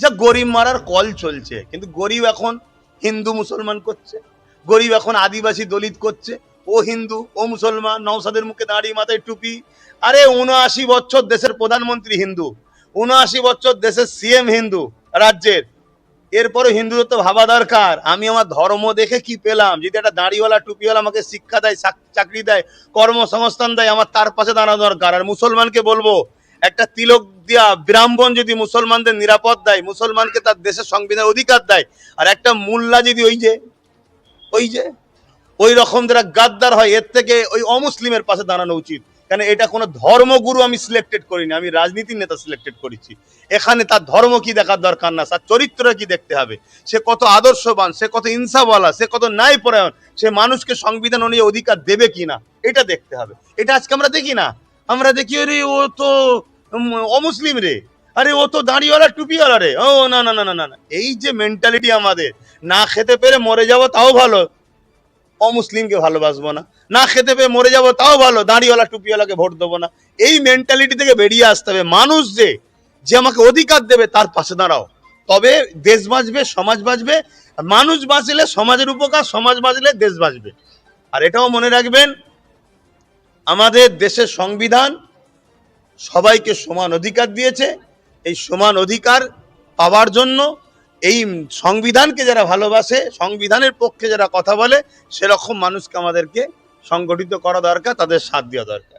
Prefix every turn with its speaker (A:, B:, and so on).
A: যা গরিব মারার কল চলছে, কিন্তু গরিব এখন হিন্দু মুসলমান করছে, গরিব এখন আদিবাসী দলিত করছে, ও হিন্দু, ও মুসলমান নওসাদের মুখে দাঁড়িয়ে মাথায় টুপি, আরে উনআশি বছর দেশের প্রধানমন্ত্রী হিন্দু, উনআশি বছর দেশের সিএম হিন্দু রাজ্যের এরপরে হিন্দুদের তো ভাবা দরকার, আমি আমার ধর্ম দেখে কি পেলাম, যদি একটা দাঁড়িওয়ালা, টুপিওয়ালা আমাকে শিক্ষা দেয় চাকরি দেয়, কর্মসংস্থান দেয়, আমার তার পাশে দাঁড়ানো দরকার, আর মুসলমানকে বলব একটা তিলক দিয়া ব্রাহ্মণ যদি মুসলমানদের নিরাপদ দেয়, মুসলমানকে তার দেশের সংবিধান অধিকার দেয়, আর একটা মোল্লা যদি ওই যে ওই যে, ওই রকম যারা গাদ্দার হয়, এর থেকে ওই অমুসলিমের পাশে দাঁড়ানো উচিত। কেন এটা কোনো ধর্মগুরু আমি সিলেক্টেড করিনি, আমি রাজনীতির নেতা সিলেক্টেড করেছি। এখানে তার ধর্ম কি দেখার দরকার না, তার চরিত্র কি দেখতে হবে। সে কত আদর্শবান, সে কত ইনসাফওয়ালা, সে কত ন্যায়পরায়ণ, সে মানুষকে সংবিধান অনুযায়ী অধিকার দেবে কি না এটা দেখতে হবে। এটা আজকে আমরা দেখি না। আমরা দেখি রে ও তো অমুসলিম রে। আরে, ও তো দাঁড়িওয়ালা, টুপিওয়ালা রে। ও, না না না না না। এই যে মেন্টালিটি আমাদের, না খেতে পেরে মরে যাব তাও ভালো। অমুসলিমকে ভালোবাসবো না। না খেতে পেয়ে মরে যাব তাও ভালো। দাঁড়িওয়ালা, টুপিওয়ালাকে ভোট দেবো না। এই মেন্টালিটি থেকে বেরিয়ে আসতে হবে। মানুষ যে যে আমাকে অধিকার দেবে, তার পাশে দাঁড়াও। তবে দেশ বাঁচবে, সমাজ বাঁচবে। মানুষ বাঁচলে সমাজের উপকার, সমাজ বাঁচলে দেশ বাঁচবে। আর এটাও মনে রাখবেন আমাদের দেশের সংবিধান সবাইকে সমান অধিকার দিয়েছে। এই সমান অধিকার পাওয়ার জন্য এই সংবিধানকে যারা ভালোবাসে, সংবিধানের পক্ষে যারা কথা বলে, সেরকম মানুষকে আমাদেরকে সংগঠিত করা দরকার, তাদের সাথ দেওয়া দরকার।